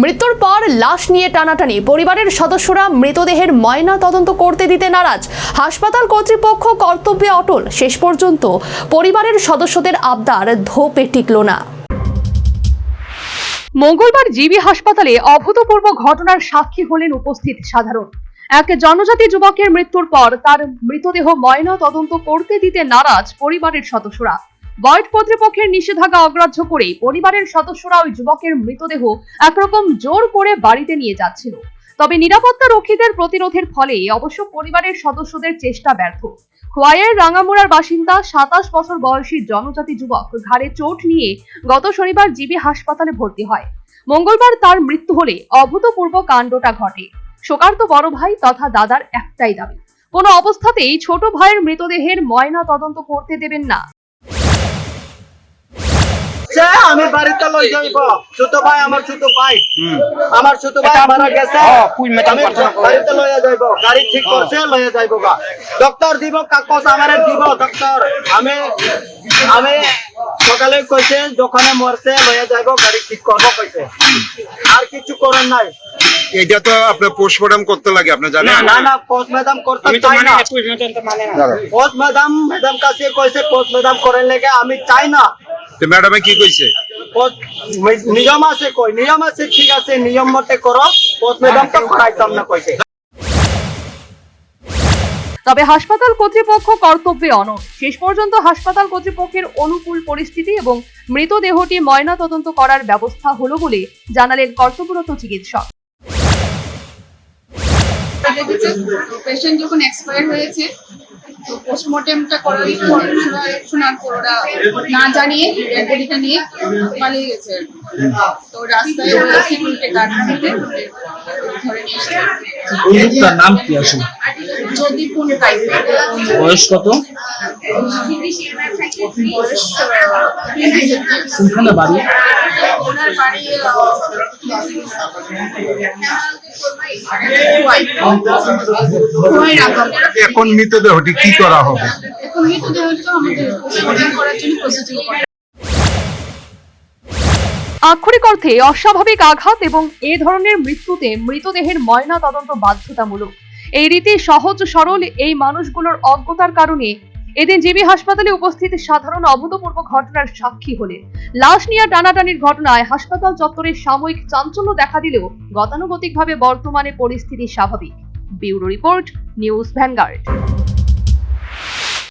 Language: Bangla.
মৃত্যুর পর লাশ নিয়ে টানাটানি। পরিবারের সদস্যরা মৃতদেহের ময়না তদন্ত করতে দিতে নারাজ। হাসপাতাল কর্তৃপক্ষ কর্তব্যে অটল। শেষ পর্যন্ত পরিবারের সদস্যদের আবদার ধোপে টিকল না। মঙ্গলবার জিবি হাসপাতালে অভূতপূর্ব ঘটনার সাক্ষী হলেন উপস্থিত সাধারণ। এক জনজাতি যুবকের মৃত্যুর পর তার মৃতদেহ ময়না তদন্ত করতে দিতে নারাজ পরিবারের সদস্যরা। বয়ট কর্তৃপক্ষের নিষেধাজ্ঞা অগ্রাহ্য করে পরিবারের সদস্যরা ওই যুবকের মৃতদেহ একরকম জোর করে বাড়িতে নিয়ে যাচ্ছিল। তবে নিরাপত্তা রক্ষীদের প্রতিরোধের ফলে অবশ্য পরিবারের সদস্যদের চেষ্টা ব্যর্থ। খোয়াইয়ের রাঙামুড়ার বাসিন্দা সাতাশ বছর বয়সী জনজাতি যুবক ঘাড়ে চোট নিয়ে গত শনিবার জিবি হাসপাতালে ভর্তি হয়। মঙ্গলবার তার মৃত্যু হলে অভূতপূর্ব কাণ্ডটা ঘটে। শোকার্ত বড় ভাই তথা দাদার একটাই দাবি, কোনো অবস্থাতেই ছোট ভাইয়ের মৃতদেহের ময়না তদন্ত করতে দেবেন না। সে আমি বাড়িতে লই যাইব। ছোট ভাই আমার ছোট ভাই। আমার ছোট ভাই মারা গেছে। পুই মেটাল আমি বাড়িতে লইয়া যাইব। গাড়ি ঠিক করছে লইয়া যাইব গা। ডক্টর দিব কাগজ আমারে দিব ডক্টর। আমি আমি সকালে কইছে দোকানে মরছে লইয়া যাইব গাড়ি ঠিক করব কইছে। আর কিছু করার নাই। এটা তো আপনার পোস্টমর্টম করতে লাগে আপনি না জানেন। না না পোস্ট ম্যাডাম করতে আমি তো চাই মানে না। না পুলিশ মেটাল তো মানে না। পোস্ট ম্যাডাম ম্যাডাম কাছে কইছে পোস্ট ম্যাডাম করেন লেগে আমি চাই না। তো ম্যাডামে কি কইছে? নিয়ম আছে কই নিয়ম আছে ঠিক আছে নিয়ম মতে করো। পোস্ট ম্যাডাম তো করাইতাম না কইছে। তবে হাসপাতাল কর্তৃপক্ষ কর্তব্যে অনড়। শেষ পর্যন্ত হাসপাতাল কর্তৃপক্ষের অনুকূল পরিস্থিতি এবং মৃতদেহটি ময়না তদন্ত করার ব্যবস্থা হলো বলে জানালেন কর্তব্যরত চিকিৎসক। দেখেছে পেশেন্ট যখন এক্সপায়ার হয়েছে তো পোস্টমর্টেমটা করার পর শোনা- শোনার পর ওরা না জানিয়ে বডিটা নিয়ে পালিয়ে গেছে। তো রাস্তায় ওরা সিকিউরিটি গার্ড থেকে ধরে নিয়ে এসেছে। ওই নাম কি আসলে? যদি কোন বয়স কত? কোনখানে বাড়ি? ওনার বাড়ি এখন মৃতদেহটি কি করা হবে? এখন মৃতদেহটা আমাদের করার জন্য প্রসিডিউর আক্ষরিক অর্থে অস্বাভাবিক আঘাত এবং এ ধরনের মৃত্যুতে মৃতদেহের ময়না তদন্ত বাধ্যতামূলক। এই রীতি সহজ সরল এই মানুষগুলোর অজ্ঞতার কারণে এদিন জিবি হাসপাতালে উপস্থিত সাধারণ অভূতপূর্ব ঘটনার সাক্ষী হলেন। লাশ নিয়ে টানাটানির ঘটনায় হাসপাতাল চত্বরে সাময়িক চাঞ্চল্য দেখা দিলেও গতানুগতিকভাবে বর্তমানে পরিস্থিতি স্বাভাবিক। Bureau report, News Vanguard.